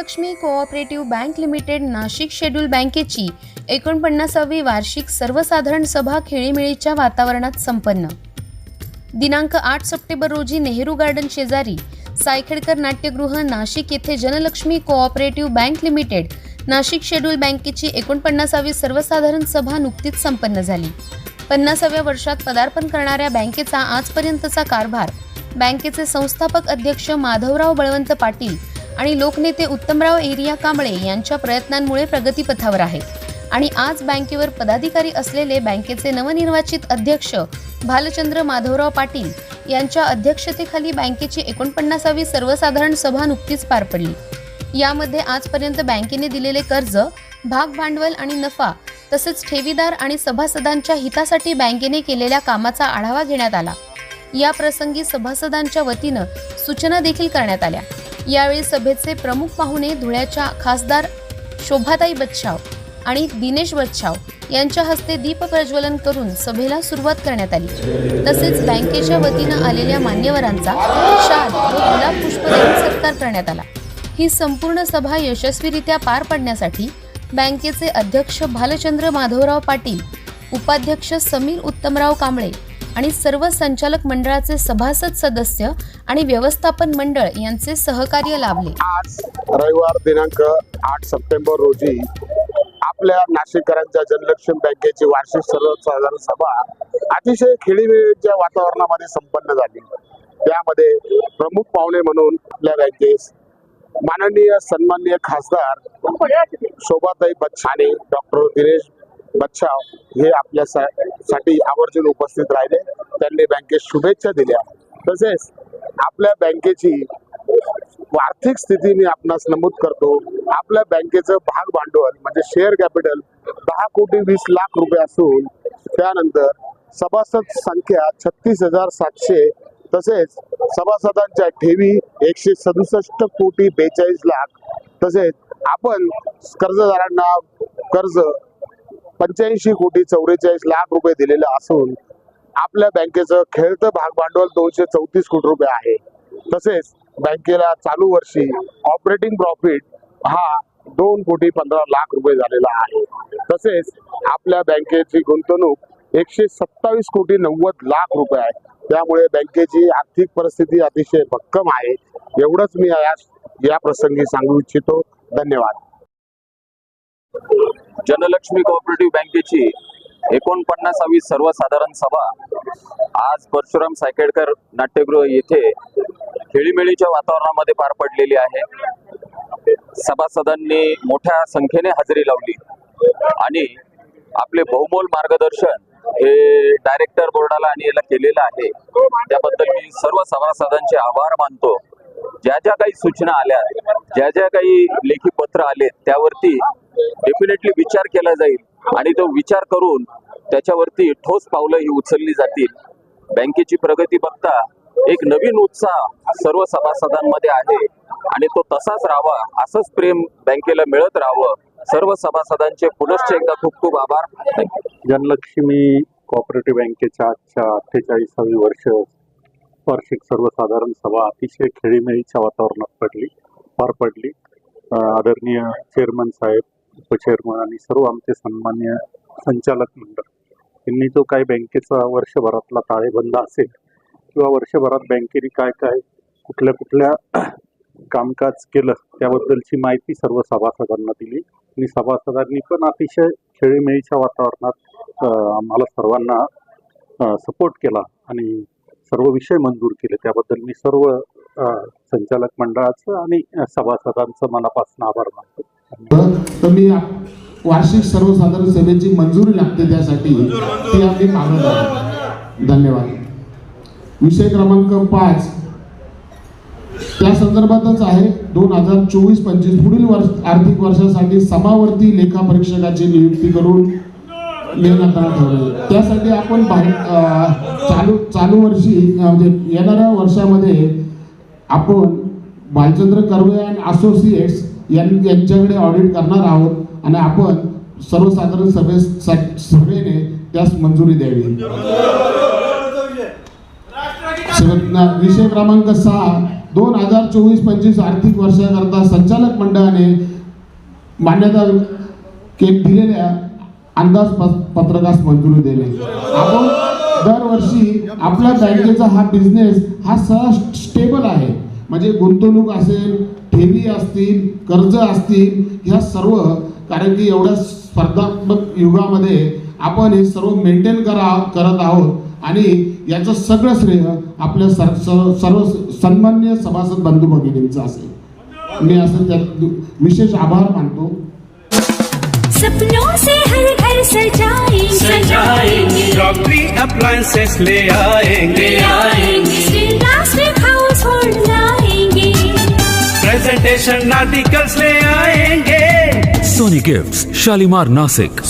Janalakshmi cooperative bank limited Nashik schedule बँकेची एकोणपन्नासावी वार्षिक सर्वसाधारण सभा खेळीमेळीच्या वातावरणात संपन्न. दिनांक आठ सप्टेंबर रोजी नेहरू गार्डन शेजारी सायखेडकर नाट्यगृह नाशिक येथे Janalakshmi cooperative bank limited Nashik schedule बँकेची एकोणपन्नासावी सर्वसाधारण सभा नुकतीच संपन्न झाली. पन्नासाव्या वर्षात पदार्पण करणाऱ्या बँकेचा आजपर्यंतचा कारभार बँकेचे संस्थापक अध्यक्ष माधवराव बळवंत पाटील आणि लोकनेते उत्तमराव एरिया कांबळे यांच्या प्रयत्नांमुळे प्रगतीपथावर आहे. आणि आज बँकेवर पदाधिकारी असलेले बँकेचे नवनिर्वाचित अध्यक्ष भालचंद्र माधवराव पाटील यांच्या अध्यक्षतेखाली बँकेची एकोणपन्नासावी सर्वसाधारण सभा नुकतीच पार पडली. यामध्ये आजपर्यंत बँकेने दिलेले कर्ज भाग भांडवल आणि नफा तसेच ठेवीदार आणि सभासदांच्या हितासाठी बँकेने केलेल्या कामाचा आढावा घेण्यात आला. या प्रसंगी सभासदांच्या वतीनं सूचना देखील करण्यात आल्या. यावेळी सभेचे प्रमुख पाहुणे धुळ्याच्या खासदार शोभाताई बच्छाव आणि दिनेश बच्छाव यांच्या हस्ते दीप प्रज्वलन करून सभेला सुरुवात करण्यात आली. तसेच बँकेच्या वतीनं आलेल्या मान्यवरांचा शाल व गुलाब पुष्प देऊन सत्कार करण्यात आला. ही संपूर्ण सभा यशस्वीरित्या पार पाडण्यासाठी बँकेचे अध्यक्ष भालचंद्र माधवराव पाटील उपाध्यक्ष समीर उत्तमराव कांबळे आणि सर्व संचालक मंडळाचे सभासद सदस्य आणि व्यवस्थापन मंडळ यांचे सहकार्य लाभले. आज रविवार दिनांक आठ सप्टेंबर रोजी आपल्या नाशिककरांच्या जनलक्ष्मी बँकेची वार्षिक सर्वसाधारण सभा अतिशय खेळीमेळीच्या वातावरणामध्ये संपन्न झाली. त्यामध्ये प्रमुख पाहुणे म्हणून आपल्या बँकेस माननीय सन्माननीय खासदार शोभाताई बच्छाने डॉक्टर दिनेश बच्छाव हे आपल्या सा- साठी आवर्जून उपस्थित राहिले त्यांनी बँकेत शुभेच्छा दिल्या. तसेच आपल्या बँकेची आर्थिक स्थिती मी आपणास नमूद करतो. आपल्या बँकेचं भाग भांडवल म्हणजे शेअर कॅपिटल दहा कोटी वीस लाख रुपये असून त्यानंतर सभासद संख्या छत्तीस हजार सातशे तसेच सभासदांच्या ठेवी एकशे सदुसष्ट कोटी बेचाळीस लाख. तसेच आपण कर्जदारांना कर्ज पंच्याऐंशी कोटी चौवेचाळीस लाख रुपये दिलेलं असून आपल्या बँकेचं खेळतं भाग भांडवल दोनशे चौतीस कोटी रुपये आहे. तसेच बँकेला चालू वर्षी ऑपरेटिंग प्रॉफिट हा दोन कोटी पंधरा लाख रुपये झालेला आहे. तसेच आपल्या बँकेची गुंतवणूक एकशे सत्तावीस कोटी नव्वद लाख रुपये आहे. त्यामुळे बँकेची आर्थिक परिस्थिती अतिशय भक्कम आहे. एवढंच मी या या प्रसंगी सांगू इच्छितो. धन्यवाद. जनलक्ष्मी कोऑपरेटिव्ह बँकेची एकोणपन्नासावी सर्वसाधारण सभा आज परशुराम सायकेडकर नाट्यगृह येथे खेळीमेळीच्या वातावरणामध्ये पार पडलेली आहे. सभासदांनी मोठ्या संख्येने हजेरी लावली. आणि आपले बहुमोल मार्गदर्शन हे डायरेक्टर बोर्डाला आणि याला केलेलं आहे. त्याबद्दल मी सर्व सभासदांचे आभार मानतो. ज्या ज्या काही सूचना आल्या ज्या ज्या काही लेखी पत्र आलेत त्यावरती डेफिनेटली विचार केला जाईल. आणि तो विचार करून त्याच्यावरती ठोस पावलं ही उचलली जातील. बँकेची प्रगती बघता एक नवीन उत्साह सर्व सभासदांमध्ये आहे. आणि तो तसाच राहावा असंच प्रेम बँकेला मिळत राहावं. सर्व सभासदांचे पुनश्च एकदा खूप खूप आभार. जनलक्ष्मी कोऑपरेटिव्ह बँकेच्या आजच्या अठ्ठेचाळीसावी वर्ष वार्षिक सर्वसाधारण सभा अतिशय खेळीमेळीच्या वातावरणात पडली. पार पडली. आदरणीय चेअरमन साहेब उपचेअरमन आणि सर्व आमचे सन्मान्य संचालक मंडळ. यांनी जो काही बँकेचा वर्षभरातला ताळेबंद असेल किंवा वर्षभरात बँकेने काय काय कुठल्या कुठल्या कामकाज केलं त्याबद्दलची माहिती सर्व सभासदांना दिली. आणि सभासदांनी पण अतिशय खेळीमेळीच्या वातावरणात आम्हाला सर्वांना सपोर्ट केला आणि सर्व विषय मंजूर केले. त्याबद्दल मी सर्व संचालक मंडळाचं आणि सभासदांचं मनापासून आभार मानतो. तर मी वार्षिक सर्वसाधारण सभेची मंजुरी लागते त्यासाठी. ती आम्ही मागत आहोत धन्यवाद. विषय क्रमांक पाच. त्या संदर्भातच आहे दोन हजार चोवीस पंचवीस पुढील वर्ष आर्थिक वर्षासाठी समावर्ती लेखा परीक्षकाची नियुक्ती करून त्यासाठी आपण चालू चालू वर्षी म्हणजे येणाऱ्या वर्षामध्ये आपण भालचंद्र कर्वे अँड असोसिएट्स यांच्याकडे ऑडिट करणार आहोत आणि आपण सर्वसाधारण सभे सभेने त्यास मंजुरी द्यावी. विषय क्रमांक सहा दोन हजार चोवीस पंचवीस आर्थिक वर्षाकरता संचालक मंडळाने मान्यता दिलेल्या अंदाज पत्रकास मंजुरी दिली. आपण दरवर्षी आपल्या बँकेचा हा बिझनेस हा सहज स्टेबल आहे. म्हणजे गुंतवणूक असेल ठेवी असतील कर्ज असतील ह्या सर्व कारण की एवढ्या स्पर्धात्मक युगामध्ये आपण हे सर्व मेंटेन करा करत आहोत. आणि याचं सगळं श्रेय आपल्या सर सर्व सर्व सन्मान्य सभासद बंधू भगिनींचं असेल. मी असं त्यात विशेष आभार मानतो. सपनों से हर घर सजाएँगे। सजाएँगे। क्रॉकरी अप्लायंसेस ले आएँगे। ले आएँगे। हाउस होल्ड लाएँगे। प्रेजेंटेशन आर्टिकल्स ले आएँगे। Sony gifts Shalimar Nasik.